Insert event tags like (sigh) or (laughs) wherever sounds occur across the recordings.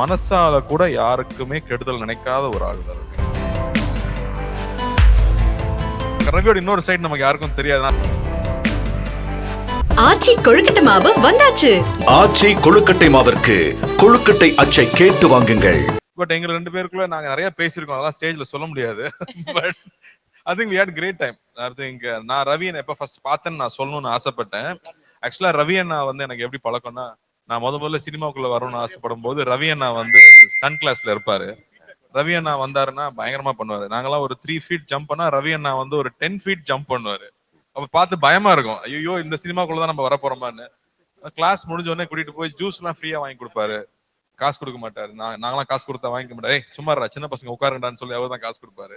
மனசால கூட யாருக்குமே கெடுதல் நினைக்காத ஒரு ஆள் தான் ரவி. ரவியோட இன்னொரு சைடு நமக்கு யாருக்கும் தெரியாது ஆச்சி கொழுக்கட்டை மாவு வந்தாச்சு. ஆச்சி கொழுக்கட்டை மாவிற்கு கொழுக்கட்டை அச்சை கேட்டு வாங்குங்கள். பட் எங்க ரெண்டு பேருக்குள்ள நாங்க நிறைய பேசியிருக்கோம். அதெல்லாம் ஸ்டேஜ்ல சொல்ல முடியாது. But I think we had great time I think நான் ரவியன் எப்ப ஃபர்ஸ்ட் பார்த்தேன்னு நான் சொல்லணும்னு ஆசைப்பட்டேன். ஆக்சுவலா ரவி அண்ணா வந்து எனக்கு எப்படி பழக்கம்னா நான் முத முதல்ல சினிமாக்குள்ள வரணும்னு ஆசைப்படும் போது ரவி அண்ணா வந்து ஸ்டன் கிளாஸ்ல இருப்பாரு. ரவி அண்ணா வந்தாருன்னா பயங்கரமா பண்ணுவாரு. நாங்கெல்லாம் ஒரு த்ரீ ஃபீட் ஜம்ப் பண்ணா ரவி அண்ணா வந்து ஒரு டென் ஃபீட் ஜம்ப் பண்ணுவாரு. அப்ப பார்த்து பயமா இருக்கும். ஐயோ இந்த சினிமாக்குள்ளதான் நம்ம வர போறோமான்னு. கிளாஸ் முடிஞ்ச உடனே கூட்டிட்டு போய் ஜூஸ் எல்லாம் ஃப்ரீயா வாங்கி கொடுப்பாரு. காசு கொடுக்க மாட்டாரு. நாங்களாம் காசு கொடுத்தா வாங்கிக்க மாட்டேன் ஏய் சின்ன பசங்க உட்காருங்கடான்னு சொல்லி அவர் தான் காசு கொடுப்பாரு.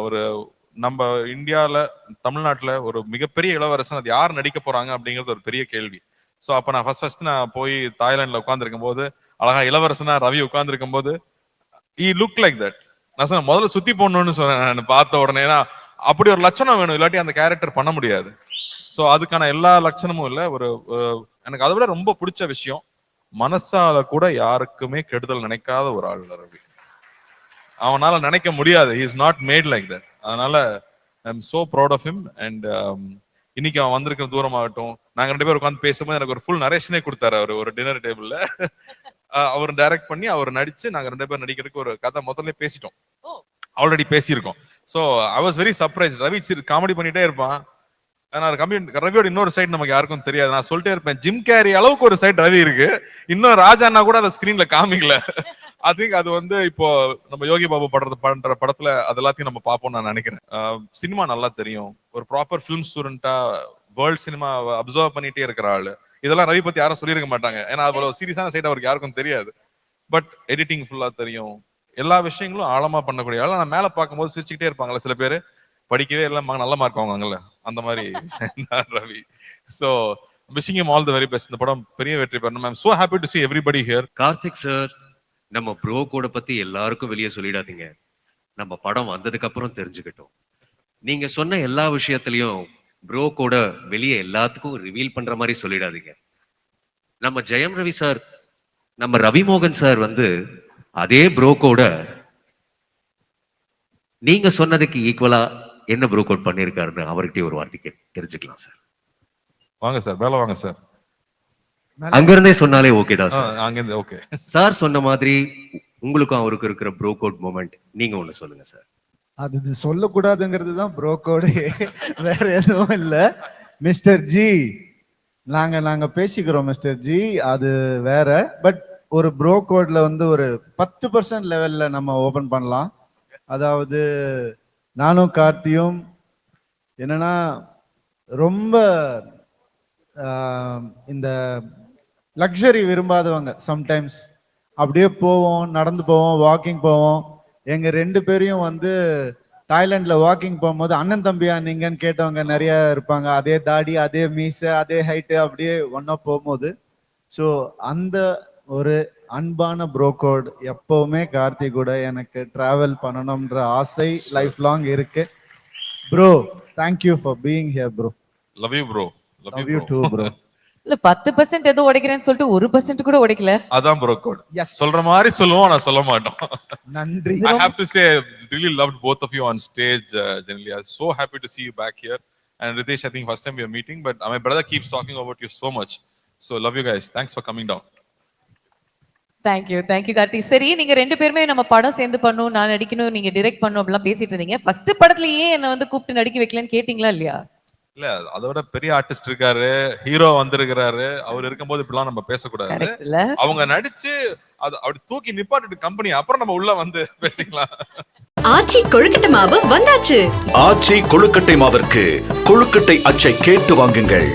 ஒரு நம்ம இந்தியால தமிழ்நாட்டுல ஒரு மிகப்பெரிய இளவரசன் அது யார் நடிக்க போறாங்க அப்படிங்கிறது ஒரு பெரிய கேள்வி. ஸோ அப்ப நான் ஃபர்ஸ்ட் ஃபர்ஸ்ட் நான் போய் தாய்லாந்துல உட்காந்துருக்கும் போது அழகா இளவரசனா ரவி உட்காந்துருக்கும் போது இ லுக் லைக் தட் நான் சொன்னேன் முதல்ல சுத்தி போடணும்னு சொன்னேன் நான் பார்த்த உடனே. ஏன்னா அப்படி ஒரு லட்சணம் வேணும். இல்லாட்டி அந்த கேரக்டர் பண்ண முடியாது. ஸோ அதுக்கான எல்லா லட்சணமும் இல்லை. ஒரு ஒரு- எனக்கு அதை விட ரொம்ப பிடிச்ச விஷயம் மனசால கூட யாருக்குமே கெடுதல் நினைக்காத ஒரு ஆள் ரவி. அவனால நினைக்க முடியாது. Is not made like that அதனால I am so proud of him and இன்னைக்கு அவன் வந்திருக்கிற தூரமாகட்டும் நாங்க ரெண்டு பேரும் உட்காந்து பேசும்போது எனக்கு ஒரு ஃபுல் நரேஷனே கொடுத்தாரு அவர் ஒரு டின்னர் டேபிள்ல அவர் டைரக்ட் பண்ணி அவர் நடிச்சு நாங்க ரெண்டு பேரும் நடிக்கிறதுக்கு ஒரு கதை முதல்ல பேசிட்டோம். ஆல்ரெடி பேசியிருக்கோம். So I was very surprise Ravi சிறு காமெடி பண்ணிட்டே இருப்பான். ஆனா கம்மி ரவியோட இன்னொரு சைடு நமக்கு யாருக்கும் தெரியாது. நான் சொல்லிட்டே இருப்பேன் ஜிம் கேரி அளவுக்கு ஒரு சைடு ரவி இருக்கு. இன்னும் ராஜா அண்ணா கூட அதை ஸ்கிரீன்ல காமிக்கல. (laughs) ஐ திங்க் அது வந்து இப்போ நம்ம யோகி பாபு படுறது பண்ற படத்துல அது எல்லாத்தையும் நம்ம பார்ப்போம் நான் நினைக்கிறேன். சினிமா நல்லா தெரியும். ஒரு ப்ராப்பர் ஃபிலிம் ஸ்டூடெண்டா வேர்ல்ட் சினிமா அப்சர்வ் பண்ணிட்டே இருக்கிற ஆளு. இதெல்லாம் ரவி பத்தி யாரும் சொல்லியிருக்க மாட்டாங்க. ஏன்னா அவ்வளவு சீரியஸான சைடு அவருக்கு யாருக்கும் தெரியாது. பட் எடிட்டிங் ஃபுல்லா தெரியும். எல்லா விஷயங்களும் ஆழமா பண்ணக்கூடிய ஆள். நான் மேல பார்க்கும்போது சிரிச்சுக்கிட்டே இருப்பாங்கல்ல சில பேர். படிக்கவே இல்லை நல்ல மார்க் வாங்குவாங்கல்ல. அந்த மாதிரி (laughs) Ravi. So wishing him all the very best இந்த படம் பெரிய வெற்றி பெறணும் ma'am so happy to see everybody here Karthik sir நம்ம ப்ரோ கோட பத்தி எல்லாருக்கும் வெளியே சொல்லிடாதீங்க. நம்ம படம் வந்ததுக்கு அப்புறம் தெரிஞ்சுக்கிட்டோம். நீங்க சொன்ன எல்லா விஷயத்திலையும் ப்ரோ கோட வெளியே எல்லாத்துக்கும் ரிவீல் பண்ற மாதிரி சொல்லிடாதீங்க. நம்ம ஜெயம் ரவி சார் நம்ம ரவி மோகன் சார் வந்து அதே ப்ரோ கோட நீங்க சொன்னதுக்கு ஈக்குவலா என்ன ப்ரோ கோட் பண்ணிருக்காருன்னு அவர்கிட்டயே ஒரு வார்த்தை தெரிஞ்சுக்கலாம் சார் வாங்க சார் வேலை வாங்க சார் அங்க இருந்தே சொன்னாலே ஓகே தான் சார். அங்கேருந்து ஓகே சார் சொன்ன மாதிரி உங்களுக்கும் அவருக்கும் இருக்கிற ப்ரோ கோட் மூமெண்ட் நீங்க ஒண்ணு சொல்லுங்க சார். அது இது சொல்லக்கூடாதுங்கிறது தான் ப்ரோக்கோடு வேற எதுவும் இல்ல. மிஸ்டர் ஜி நாங்க நாங்க பேசிக்கிறோம் மிஸ்டர் ஜி அது வேற. பட் ஒரு ப்ரோ கோட்ல வந்து ஒரு பத்து பர்சன்ட் லெவல்ல நம்ம ஓபன் பண்ணலாம். அதாவது நானும் கார்த்தியும் என்னன்னா ரொம்ப இந்த லக்ஸரி விரும்பாதவங்க சம்டைம்ஸ் அப்படியே போவோம் நடந்து போவோம் வாக்கிங் போவோம். எங்கள் ரெண்டு பேரையும் வந்து தாய்லாண்டில் வாக்கிங் போகும்போது அண்ணன் தம்பியா நீங்கன்னு கேட்டவங்க நிறைய இருப்பாங்க. அதே தாடி அதே மீசை அதே ஹைட்டு அப்படியே ஒன்றா போகும்போது. ஸோ அந்த ஒரு அன்பான ப்ரோகோட் எப்போவுமே கார்த்தி கூட எனக்கு ட்ராவல் பண்ணணும்ன்ற ஆசை லைஃப் லாங் இருக்கு bro thank you for being here bro love you bro love you too bro இல்ல பத்து பர்சன்ட் ஏதோ உடைக்கிறேன்னு சொல்லிட்டு ஒரு பர்சன்ட் கூட உடைக்கல. அதான் ப்ரோ கோட் எஸ் சொல்ற மாதிரி சொல்லுவோம் நான் சொல்ல மாட்டோம். நன்றி. I have to say, really loved both of you on stage. Uh, generally, I'm so happy to see you back here. And Ritesh, I think first time we are meeting, but uh, my brother keeps talking about you so much. So love you guys. Thanks for coming down. Thank you thank you Karthi சரி நீங்க ரெண்டு பேருமே நம்ம படம் சேர்ந்து பண்ணணும் நான் நடிக்கணும் நீங்க டிரெக்ட் பண்ணணும் அப்படிலாம் பேசிட்டு இருந்தீங்க. ஃபர்ஸ்ட் படத்துலயே என்ன வந்து கூப்பிட்டு நடிக்க வைக்கலன்னு கேட்டீங்களா இல்லையா? இல்ல அதை விட பெரிய ஆர்டிஸ்ட் இருக்காரு ஹீரோ வந்திருக்கிறாரு. அவர் இருக்கும்போது இப்படிலாம் நம்ம பேசக்கூடாது. அவங்க நடிச்சு அது அப்படி தூக்கி நிப்பாட்டிட்டு கம்பெனி அப்புறம் நம்ம உள்ள வந்து பேசிக்கலாம். ஆச்சி கொழுக்கட்டை மாவு வந்தாச்சு. ஆச்சி கொழுக்கட்டை மாவிற்கு கொழுக்கட்டை அச்சை கேட்டு வாங்குங்கள்.